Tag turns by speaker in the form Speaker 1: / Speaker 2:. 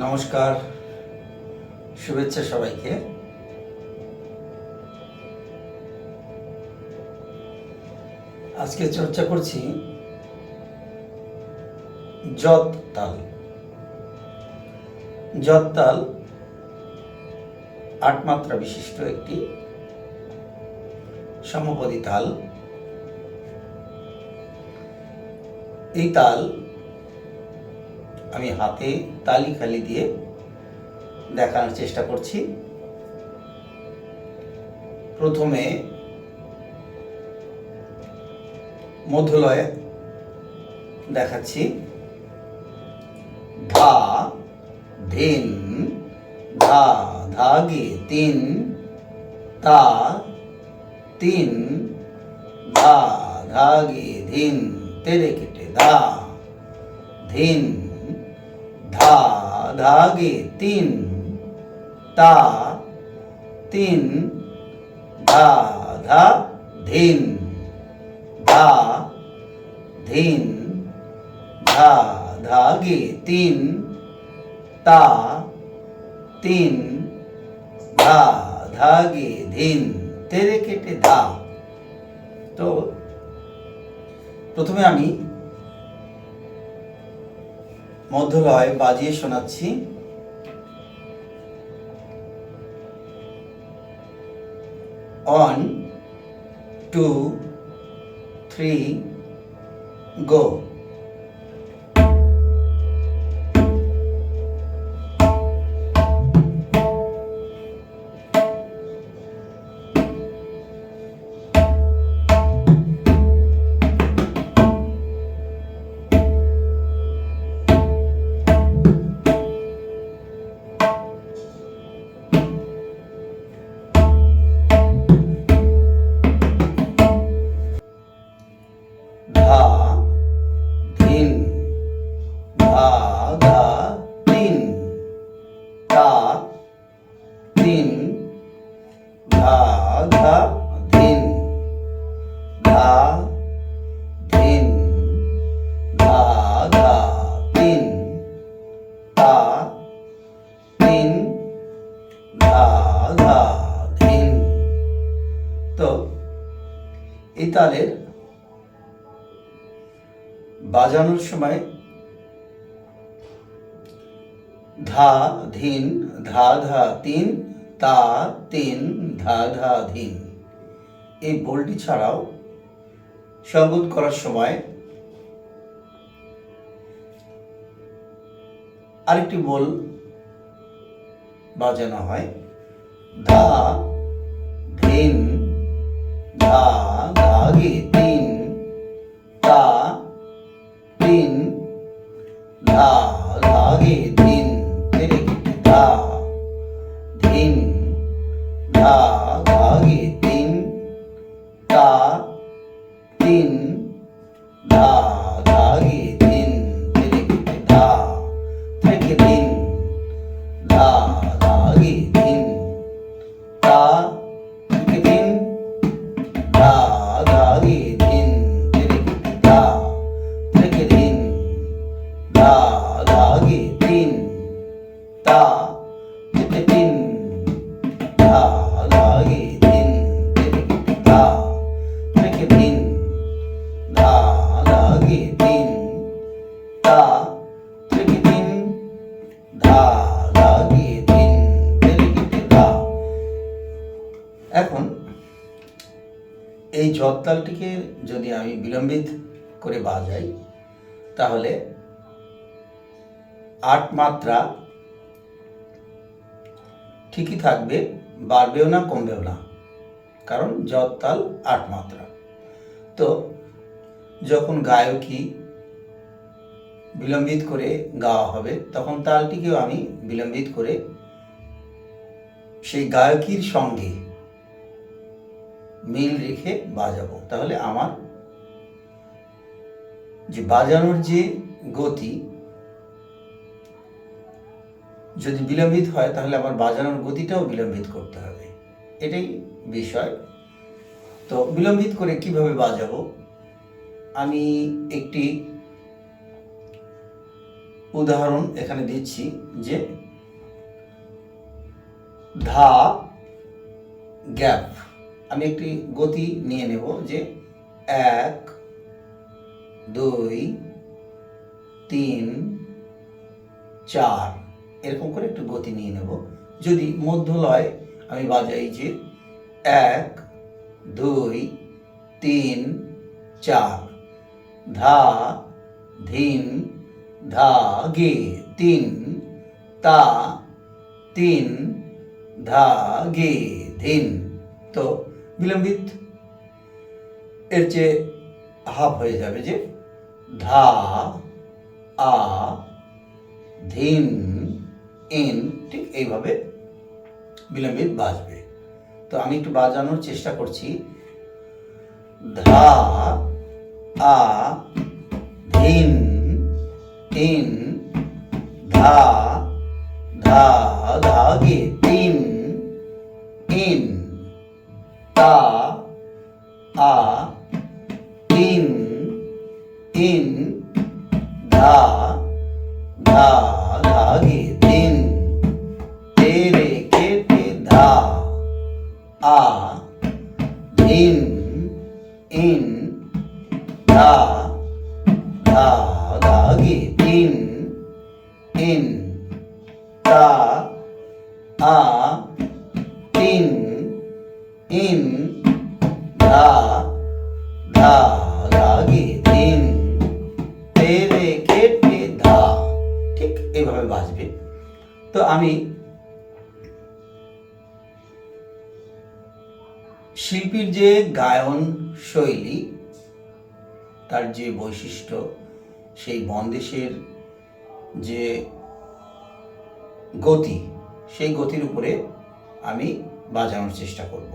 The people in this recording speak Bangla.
Speaker 1: নমস্কার, শুভেচ্ছা সবাইকে। আজকে চর্চা করছি যত তাল। যত তাল আট মাত্রা বিশিষ্ট একটি সমপদী তাল। এই তাল আমি হাতে তালি খালি দিয়ে দেখানোর চেষ্টা করছি। প্রথমে মধ্যলয়ে দেখাচ্ছি। ধা, ধিন, ধা, ধাগে, তিন, তা, তিন, ধা, ধাগে, ধিন, তেরে কেটে, ধা, ধিন। ধা ধাগে তিন তা তিন ধা ধা ধিন ধা ধিন ধা ধাগে তিন তা তিন ধা ধাগে ধিন তেরে কেটে ধা তো প্রথমে আমি মধ্যলয় বাজিয়ে শোনাচ্ছি। অন টু থ্রি গো তালের বাজানোর সময় ধা ধিন, ধা ধা তিন, তা তিন, ধা ধা ধিন। এই বোলটি ছাড়াও সঙ্গত করার সময় আরেকটি বোল বাজানো হয়। ধা ধা এখন এই জগতালটিকে যদি আমি বিলম্বিত করে বাজাই তাহলে আট মাত্রা ঠিকই থাকবে, বাড়বেও না, কমবেও না। কারণ জগতাল আট মাত্রা। তো যখন গায়কী বিলম্বিত করে গাওয়া হবে। তখন তালটিকেও আমি বিলম্বিত করে সেই গায়কীর সঙ্গে মিল রেখে বাজাবো। তাহলে আমার যে বাজানোর যে গতি, যদি বিলম্বিত হয়, তাহলে আমার বাজানোর গতিটাও বিলম্বিত করতে হবে। এটাই বিষয়। তো বিলম্বিত করে কীভাবে বাজাবো? আমি একটি উদাহরণ এখানে দিচ্ছি যে ধা গ্যাপ। আমি একটি গতি নিয়ে নেব যে এক, দুই, তিন, চার। এরকম করে একটু গতি নিয়ে নেব। যদি মধ্যলয়, আমি বাজাই যে এক, দুই, তিন, চার। ধা, ধিন ধা গে তিন, তা তিন ধা গে ধিন। তো বিলম্বিত। এর চেয়ে হাফ হয়ে যাবে যে ধা, আ, ধিন, ইন, ঠিক এইভাবে বিলম্বিত বাজবে। তো আমি একটু বাজানোর চেষ্টা করছি। ধা, আ, ধিন। ইন ধা ধা ধাগে তিন ইন তা আ তিন ইন ধা ধা ধাগে এইভাবে বাজবে তো আমি শিল্পীর যে গায়ন শৈলী, তার যে বৈশিষ্ট্য, সেই বন্দেশের যে গতি, সেই গতির উপরে আমি বাজানোর চেষ্টা করব।